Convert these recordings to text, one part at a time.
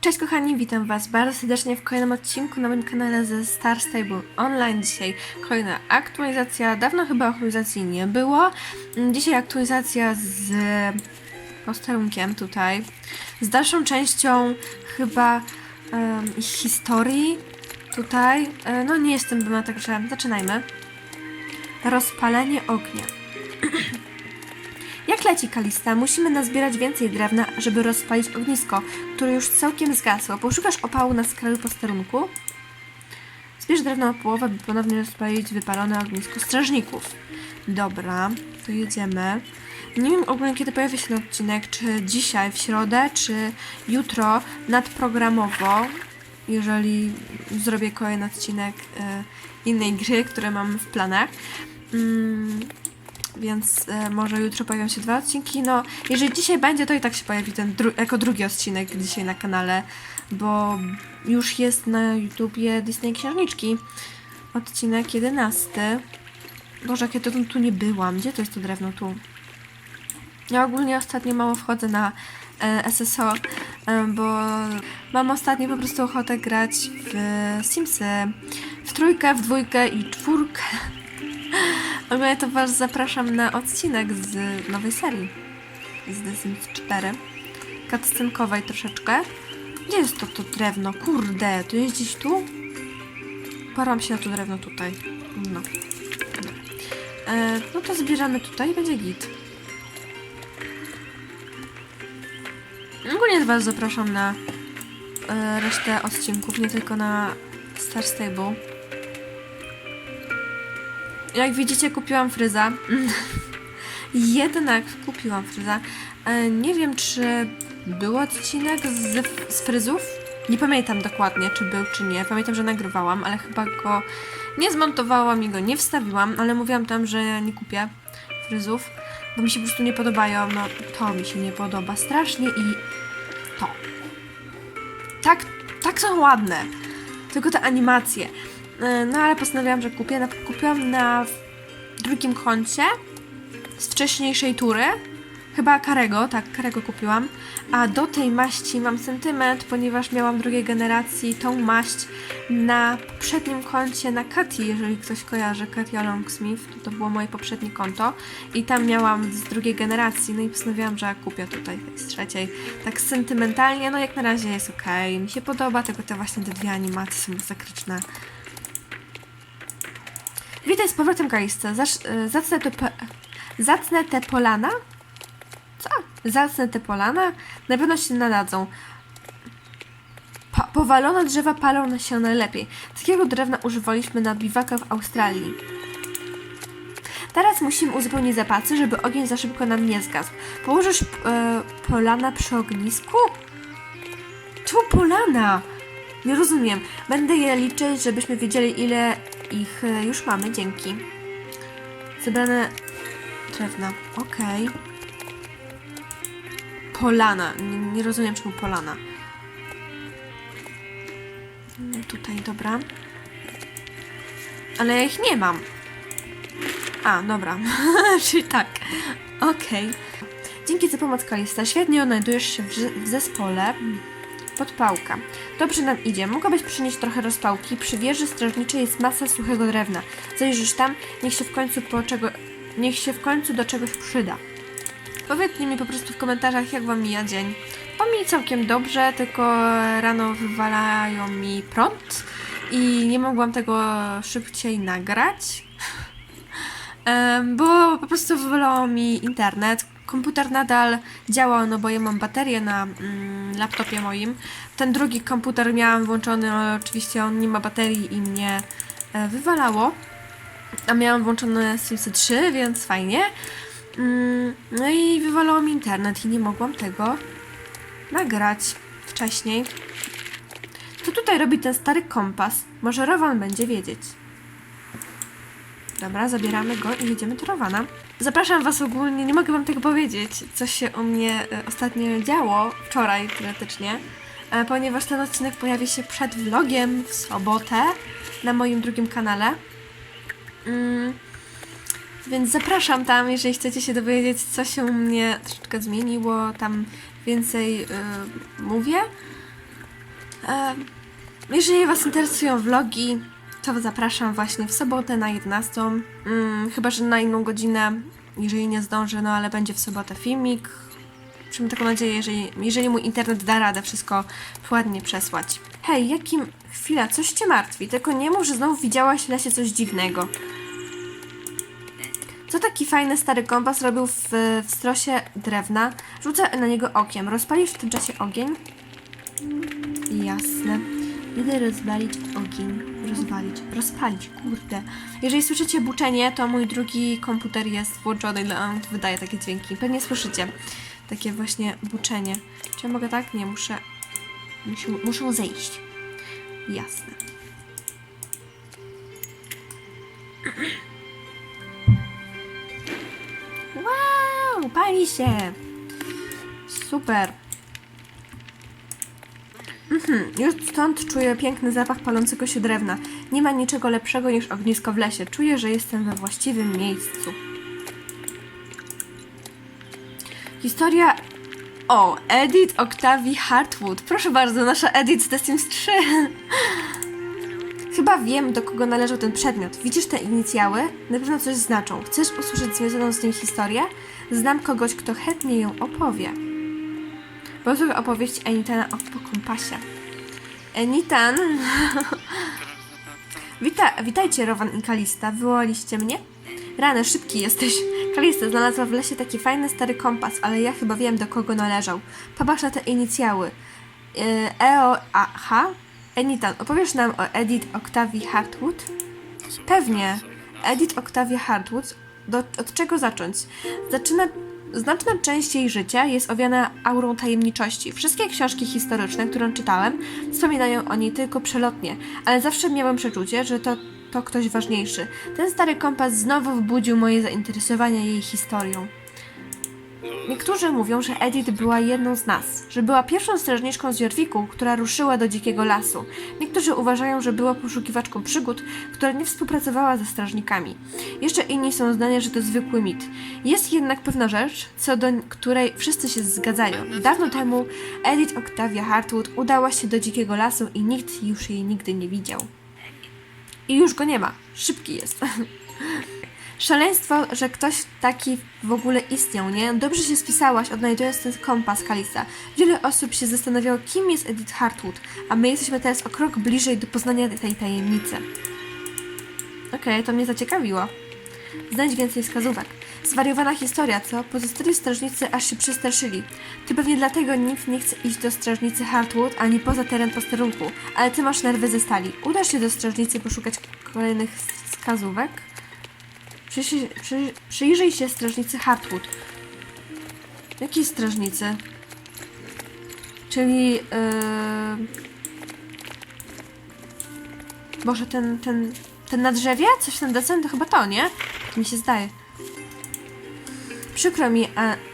Cześć kochani, witam Was bardzo serdecznie w kolejnym odcinku na moim kanale ze Star Stable Online. Dzisiaj kolejna aktualizacja. Dawno chyba aktualizacji nie było. Dzisiaj aktualizacja z posterunkiem tutaj. Z dalszą częścią chyba ich historii tutaj. E, No nie jestem pewna, także zaczynajmy. Rozpalenie ognia. Jak leci Kalista? Musimy nazbierać więcej drewna, żeby rozpalić ognisko, które już całkiem zgasło. Poszukasz opału na skraju posterunku? Zbierz drewno o połowę, by ponownie rozpalić wypalone ognisko strażników. Dobra, to jedziemy. Nie wiem ogólnie kiedy pojawi się ten odcinek, czy dzisiaj, w środę, czy jutro nadprogramowo, jeżeli zrobię kolejny odcinek e, innej gry, które mam w planach. Mm, więc e, może jutro pojawią się dwa odcinki. No, jeżeli dzisiaj będzie, to i tak się pojawi ten dru- jako drugi odcinek dzisiaj na kanale, bo już jest na YouTubie Disney Księżniczki. Odcinek 11. Boże, jak ja to tu nie byłam. Gdzie to jest to drewno tu? Ja ogólnie ostatnio mało wchodzę na e, SSO, e, bo mam ostatnio po prostu ochotę grać w Simsy. W trójkę, w dwójkę i czwórkę. Ogólnie to Was zapraszam na odcinek z nowej serii. Z The Sims 4. Cutscenkowej troszeczkę. Gdzie jest to, to drewno? Kurde, to jest gdzieś tu? Param się na to drewno tutaj. No. E, no to zbierzemy tutaj i będzie git. Ogólnie Was zapraszam na e, resztę odcinków, nie tylko na Star Stable. Jak widzicie, kupiłam fryza. Jednak kupiłam fryza. E, Nie wiem, czy był odcinek z, z fryzów. Nie pamiętam dokładnie, czy był, czy nie. Pamiętam, że nagrywałam, ale chyba go nie zmontowałam i go nie wstawiłam, ale mówiłam tam, że nie kupię fryzów, bo mi się po prostu nie podobają. No, to mi się nie podoba strasznie i to. Tak, tak są ładne. Tylko te animacje. E, No ale postanowiłam, że kupię. Kupiłam na drugim koncie z wcześniejszej tury. Chyba Karego, tak, Karego kupiłam. A do tej maści mam sentyment, ponieważ miałam drugiej generacji tą maść na poprzednim koncie na Katy, jeżeli ktoś kojarzy, Katia Longsmith, to, to było moje poprzednie konto. I tam miałam z drugiej generacji, no i postanowiłam, że kupię tutaj z trzeciej. Tak sentymentalnie, no jak na razie jest ok, mi się podoba, tylko te właśnie te dwie animacje są masakryczne. Witaj z powrotem, y, zacnę, to pe- zacnę te polana? Co? Zacnę te polana? Na pewno się nadadzą. Pa- powalone drzewa palą się najlepiej. Takiego drewna używaliśmy na biwaka w Australii. Teraz musimy uzupełnić zapasy, żeby ogień za szybko nam nie zgasł. Położysz e, polana przy ognisku? Czemu polana? Nie rozumiem. Będę je liczyć, żebyśmy wiedzieli, ile ich e, już mamy. Dzięki. Zebrane drewna. Okej. Polana. Nie, nie rozumiem, czemu polana. No tutaj, dobra. Ale ja ich nie mam. A, dobra. Czyli tak. Okej. Dzięki za pomoc, Kalista. Świetnie odnajdujesz się w, w zespole. Podpałka. Dobrze nam idzie. Mogłabyś przynieść trochę rozpałki. Przy wieży strażniczej jest masa suchego drewna. Zajrzysz tam, niech się w końcu po czego... Niech się w końcu do czegoś przyda. Powiedzcie mi po prostu w komentarzach, jak wam mija dzień. Bo mi całkiem dobrze, tylko rano wywalają mi prąd i nie mogłam tego szybciej nagrać. Bo po prostu wywalało mi internet. Komputer nadal działał, no bo ja mam baterię na mm, laptopie moim. Ten drugi komputer miałam włączony, ale oczywiście on nie ma baterii i mnie e, wywalało. A miałam włączone Simsy 3, więc fajnie. Mm, no i wywalało mi internet i nie mogłam tego nagrać wcześniej. Co tutaj robi ten stary kompas? Może Rowan będzie wiedzieć. Dobra, zabieramy go i jedziemy do Rowana. Zapraszam Was ogólnie, nie mogę Wam tego powiedzieć, co się u mnie e, ostatnio działo, wczoraj teoretycznie, e, ponieważ ten odcinek pojawi się przed vlogiem w sobotę na moim drugim kanale. Mm, więc zapraszam tam, jeżeli chcecie się dowiedzieć, co się u mnie troszeczkę zmieniło, tam więcej y, mówię. Em, jeżeli Was interesują vlogi, to zapraszam właśnie w sobotę na 11. Mm, chyba, że na inną godzinę, jeżeli nie zdążę, no ale będzie w sobotę filmik. Mam taką nadzieję, jeżeli, jeżeli mój internet da radę wszystko ładnie przesłać. Hej, jakim... Chwila, coś Cię martwi, tylko nie mów, że znowu widziałaś w lesie coś dziwnego. Co taki fajny stary kompas robił w, w strosie drewna? Rzucę na niego okiem. Rozpalisz w tym czasie ogień? Jasne. Idę rozwalić ogień. Rozwalić. Rozpalić, kurde. Jeżeli słyszycie buczenie, to mój drugi komputer jest włączony, dla on wydaje takie dźwięki. Pewnie słyszycie takie właśnie buczenie. Czy ja mogę tak? Nie, muszę... Muszę, muszę zejść. Jasne. Wow, pali się! Super. Mhm, już stąd czuję piękny zapach palącego się drewna. Nie ma niczego lepszego niż ognisko w lesie. Czuję, że jestem we właściwym miejscu. Historia... O, Edith Octavii Hartwood. Proszę bardzo, nasza Edith z The Sims 3. Chyba wiem, do kogo należał ten przedmiot. Widzisz te inicjały? Na pewno coś znaczą. Chcesz usłyszeć związaną z nim historię? Znam kogoś, kto chętnie ją opowie. Posłuchaj opowieść Enitana o po kompasie. Enitan... Wita, witajcie, Rowan i Kalista. Wywołaliście mnie? Rany, szybki jesteś. Kalista znalazła w lesie taki fajny stary kompas, ale ja chyba wiem, do kogo należał. Popatrz na te inicjały. E-O-A-H? Enitan, opowiesz nam o Edith Octavii Hartwood? Pewnie. Edith Octavia Hartwood. Do, od czego zacząć? Zaczyna, znaczna część jej życia jest owiana aurą tajemniczości. Wszystkie książki historyczne, które czytałem, wspominają o niej tylko przelotnie, ale zawsze miałem przeczucie, że to, to ktoś ważniejszy. Ten stary kompas znowu wbudził moje zainteresowanie jej historią. Niektórzy mówią, że Edith była jedną z nas, że była pierwszą strażniczką z Jorwiku, która ruszyła do dzikiego lasu. Niektórzy uważają, że była poszukiwaczką przygód, która nie współpracowała ze strażnikami. Jeszcze inni są zdania, że to zwykły mit. Jest jednak pewna rzecz, co do której wszyscy się zgadzają. Dawno temu Edith Octavia Hartwood udała się do dzikiego lasu i nikt już jej nigdy nie widział. I już go nie ma. Szybki jest. Szaleństwo, że ktoś taki w ogóle istniał, nie? Dobrze się spisałaś, odnajdując ten kompas, Kalista. Wiele osób się zastanawiało, kim jest Edith Hartwood, a my jesteśmy teraz o krok bliżej do poznania tej tajemnicy. Okej, to mnie zaciekawiło. Znajdź więcej wskazówek. Zwariowana historia, co? Pozostali strażnicy aż się przestraszyli. To pewnie dlatego nikt nie chce iść do strażnicy Hartwood ani poza teren posterunku, ale ty masz nerwy ze stali. Udasz się do strażnicy poszukać kolejnych wskazówek? Przyjrzyj, przy, przyjrzyj się strażnicy Hartwood. Jakiej strażnicy? Czyli... Yy... Może ten, ten, ten na drzewie? Coś ten desen? To chyba to, nie? Tak mi się zdaje. Przykro mi,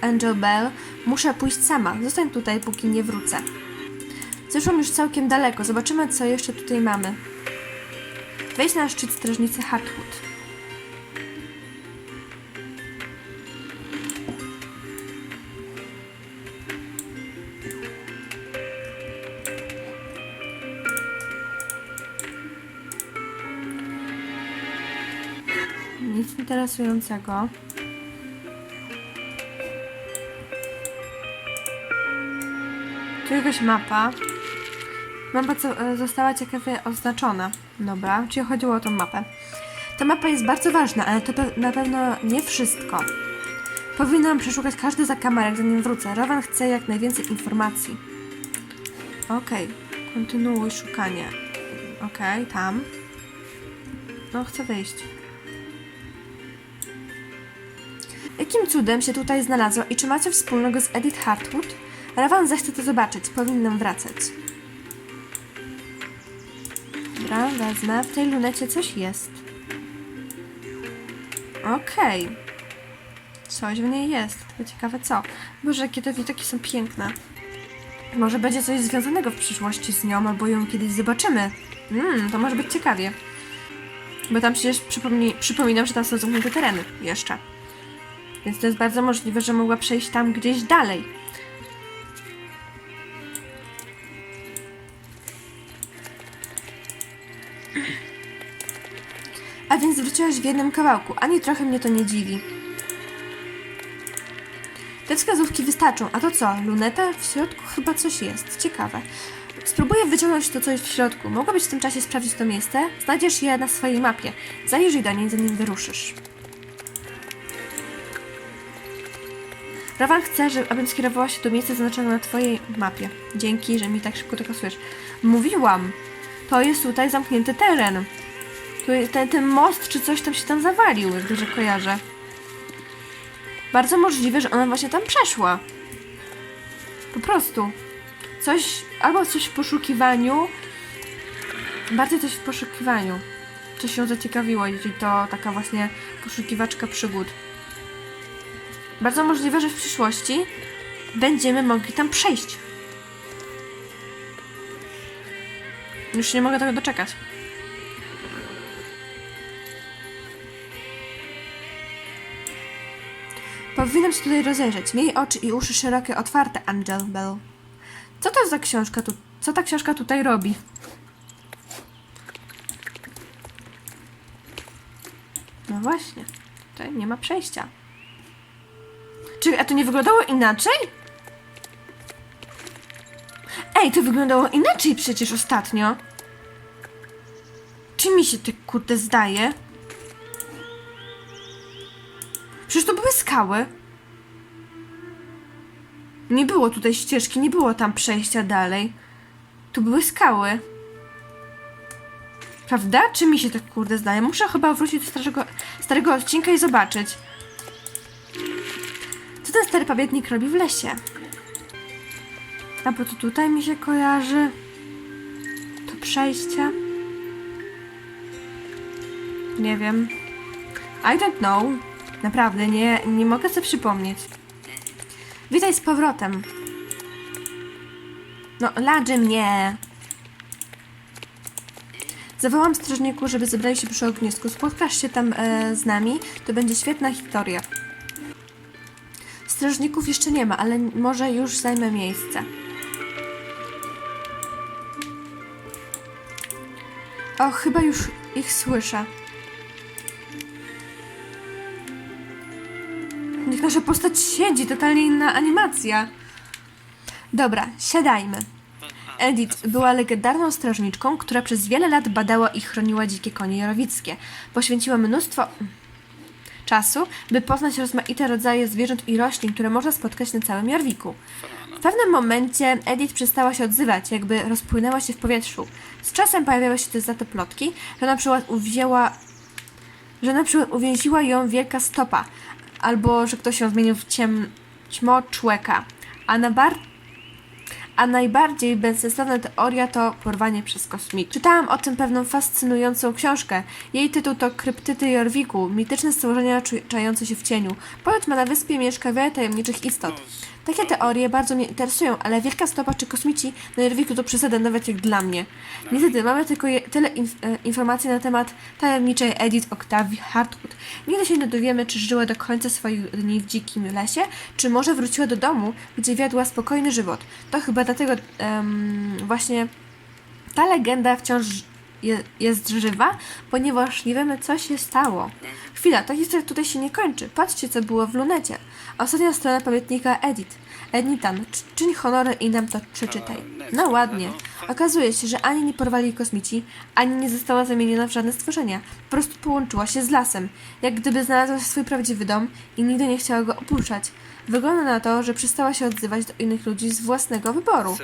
Angel Bell. Muszę pójść sama. Zostań tutaj, póki nie wrócę. Zeszłam już całkiem daleko. Zobaczymy, co jeszcze tutaj mamy. Wejdź na szczyt strażnicy Hartwood. Interesującego. Tu jakaś mapa. Mapa co, e, została ciekawie oznaczona. Dobra, czyli chodziło o tą mapę. Ta mapa jest bardzo ważna, ale to pe- na pewno nie wszystko. Powinnam przeszukać każdy zakamarek, zanim wrócę. Rowan chce jak najwięcej informacji. Okej, kontynuuj szukanie. Okej, tam. No, chcę wyjść. Jakim cudem się tutaj znalazła i czy ma coś wspólnego z Edith Hartwood? Rawan zechce to zobaczyć, powinnam wracać. Dobra, wezmę. W tej lunecie coś jest. Okej. Coś w niej jest. Tylko ciekawe co. Boże, jakie te widoki są piękne. Może będzie coś związanego w przyszłości z nią, albo ją kiedyś zobaczymy. Mmm, to może być ciekawie. Bo tam przecież przypominam, że tam są zamknięte tereny jeszcze. Więc to jest bardzo możliwe, że mogła przejść tam gdzieś dalej. A więc wróciłaś w jednym kawałku. Ani trochę mnie to nie dziwi. Te wskazówki wystarczą. A to co? Luneta? W środku chyba coś jest. Ciekawe. Spróbuję wyciągnąć to coś w środku. Mogłabyś w tym czasie sprawdzić to miejsce? Znajdziesz je na swojej mapie. Zajrzyj do niej, zanim wyruszysz. Rawan chce, że, abym skierowała się do miejsca zaznaczonego na twojej mapie. Dzięki, że mi tak szybko to kasujesz. Mówiłam! To jest tutaj zamknięty teren. Tu jest ten, ten most czy coś tam się tam zawalił, jak dobrze kojarzę. Bardzo możliwe, że ona właśnie tam przeszła. Po prostu. Coś, albo coś w poszukiwaniu. Bardziej coś w poszukiwaniu. Coś się zaciekawiło, jeśli to taka właśnie poszukiwaczka przygód. Bardzo możliwe, że w przyszłości będziemy mogli tam przejść. Już nie mogę tego doczekać. Powinnam się tutaj rozejrzeć. Miej oczy i uszy szerokie otwarte, Angel Bell. Co to za książka tu? Co ta książka tutaj robi? No właśnie. Tutaj nie ma przejścia. Czy a to nie wyglądało inaczej? Ej, to wyglądało inaczej przecież ostatnio. Czy mi się ty kurde zdaje? Przecież to były skały. Nie było tutaj ścieżki, nie było tam przejścia dalej. Tu były skały. Prawda? Czy mi się tak kurde zdaje? Muszę chyba wrócić do starego, starego odcinka i zobaczyć. Stary pamiętnik robi w lesie? A bo to tutaj mi się kojarzy. To przejście. Nie wiem. I don't know. Naprawdę, nie, nie mogę sobie przypomnieć. Witaj z powrotem. No, ladży mnie. Zawołam strażniku, żeby zebrali się przy ognisku. Spotkasz się tam e, z nami, to będzie świetna historia. Strażników jeszcze nie ma, ale może już zajmę miejsce. O, chyba już ich słyszę. Niech nasza postać siedzi, totalnie inna animacja. Dobra, siadajmy. Edith była legendarną strażniczką, która przez wiele lat badała i chroniła dzikie konie jarowickie. Poświęciła mnóstwo czasu, by poznać rozmaite rodzaje zwierząt i roślin, które można spotkać na całym Jarwiku. W pewnym momencie Edith przestała się odzywać, jakby rozpłynęła się w powietrzu. Z czasem pojawiały się też za to plotki, że na przykład uwzięła że na przykład uwięziła ją wielka stopa, albo że ktoś ją zmienił w ciem, ćmo człeka. A, na bar- a najbardziej bezsensowna teoria to porwanie przez kosmit. Czytałam o tym pewną fascynującą książkę. Jej tytuł to Kryptydy Jorwiku, mityczne stworzenia czające się w cieniu. Ponoć ma na wyspie mieszka wiele tajemniczych istot. Takie teorie bardzo mnie interesują, ale wielka stopa czy kosmici na Jorwiku to przesada nawet jak dla mnie. Niestety mamy tylko je, tyle inf- e, informacji na temat tajemniczej Edith Octavii Hartwood. Nigdy się nie dowiemy, czy żyła do końca swoich dni w dzikim lesie, czy może wróciła do domu, gdzie wiodła spokojny żywot. To chyba dlatego em, właśnie ta legenda wciąż je, jest żywa, ponieważ nie wiemy, co się stało. Chwila, ta historia tutaj się nie kończy. Patrzcie, co było w lunecie. Ostatnia strona pamiętnika Edith. Ednitan, czy- czyń honory i nam to przeczytaj. No ładnie. Okazuje się, że ani nie porwali kosmici, ani nie została zamieniona w żadne stworzenia. Po prostu połączyła się z lasem, jak gdyby znalazła swój prawdziwy dom i nigdy nie chciała go opuszczać. Wygląda na to, że przestała się odzywać do innych ludzi z własnego wyboru.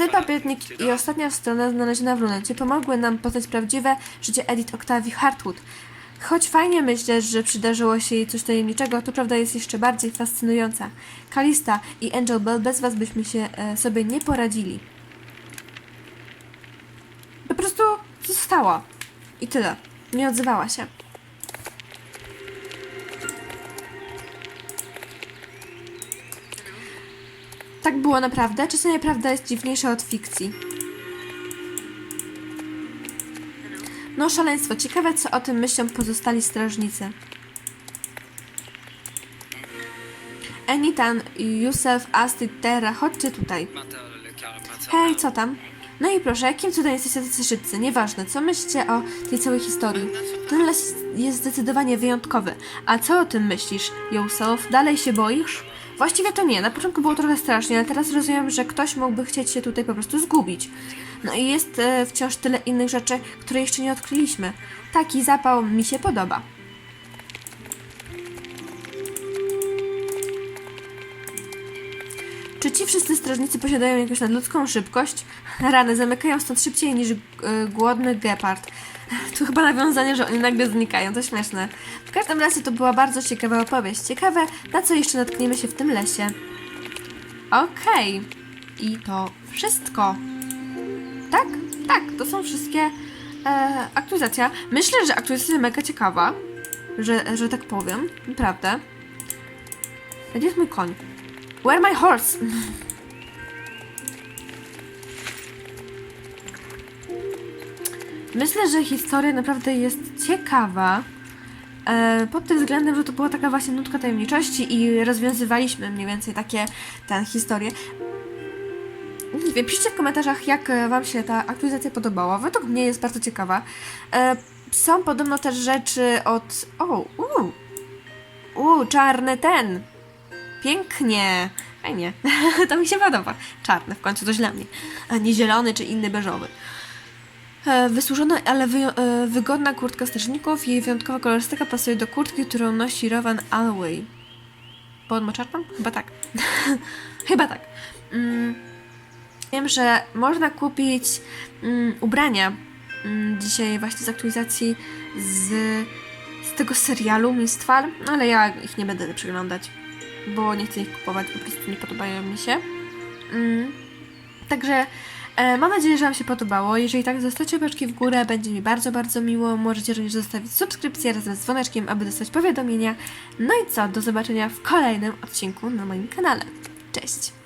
Ten papiernik i ostatnia strona znaleziona w lunecie pomogły nam poznać prawdziwe życie Edith Octavii Hartwood. Choć fajnie myśleć, że przydarzyło się jej coś tajemniczego, to prawda jest jeszcze bardziej fascynująca. Kalista i Angel Bell bez was byśmy się e, sobie nie poradzili. Po prostu została. I tyle. Nie odzywała się. Tak było naprawdę? Czasami prawda jest dziwniejsza od fikcji. No szaleństwo. Ciekawe, co o tym myślą pozostali strażnicy. Enitan, Yusef, Astrid, Terra, chodźcie tutaj. Hej, co tam? No i proszę, jakim cudem jesteście tacy szybcy? Nieważne, co myślicie o tej całej historii. Ten les jest zdecydowanie wyjątkowy. A co o tym myślisz, yourself? Dalej się boisz? Właściwie to nie. Na początku było trochę strasznie, ale teraz rozumiem, że ktoś mógłby chcieć się tutaj po prostu zgubić. No i jest e, wciąż tyle innych rzeczy, które jeszcze nie odkryliśmy. Taki zapał mi się podoba. Czy ci wszyscy strażnicy posiadają jakąś nadludzką szybkość? Rany zamykają stąd szybciej niż y, głodny gepard. Tu chyba nawiązanie, że oni nagle znikają, to śmieszne. W każdym razie to była bardzo ciekawa opowieść. Ciekawe, na co jeszcze natkniemy się w tym lesie. Okej. I to wszystko. Tak? Tak, to są wszystkie e, aktualizacja. Myślę, że aktualizacja jest mega ciekawa, że, że tak powiem. Naprawdę. Gdzie jest mój koń? Where my horse? Myślę, że historia naprawdę jest ciekawa. E, pod tym względem, że to była taka właśnie nutka tajemniczości i rozwiązywaliśmy mniej więcej takie tę historię. Nie wiem, piszcie w komentarzach, jak e, Wam się ta aktualizacja podobała. Według mnie jest bardzo ciekawa. E, są podobno też rzeczy od. O, uu, uu, czarny ten. Pięknie. Fajnie. to mi się podoba. Czarny, w końcu coś dla mnie. A nie zielony czy inny beżowy. E, Wysłużona, ale wy, e, wygodna kurtka strażników. Jej wyjątkowa kolorystyka pasuje do kurtki, którą nosi Rowan Alway. Bo on ma czarną? Chyba tak. Chyba tak. Mm, wiem, że można kupić mm, ubrania mm, dzisiaj właśnie z aktualizacji z, z tego serialu Mistfall, ale ja ich nie będę przeglądać, bo nie chcę ich kupować, po prostu nie podobają mi się. Mm. Także e, mam nadzieję, że Wam się podobało. Jeżeli tak, zostawcie łapeczki w górę, będzie mi bardzo, bardzo miło. Możecie również zostawić subskrypcję razem z dzwoneczkiem, aby dostać powiadomienia. No i co, do zobaczenia w kolejnym odcinku na moim kanale. Cześć!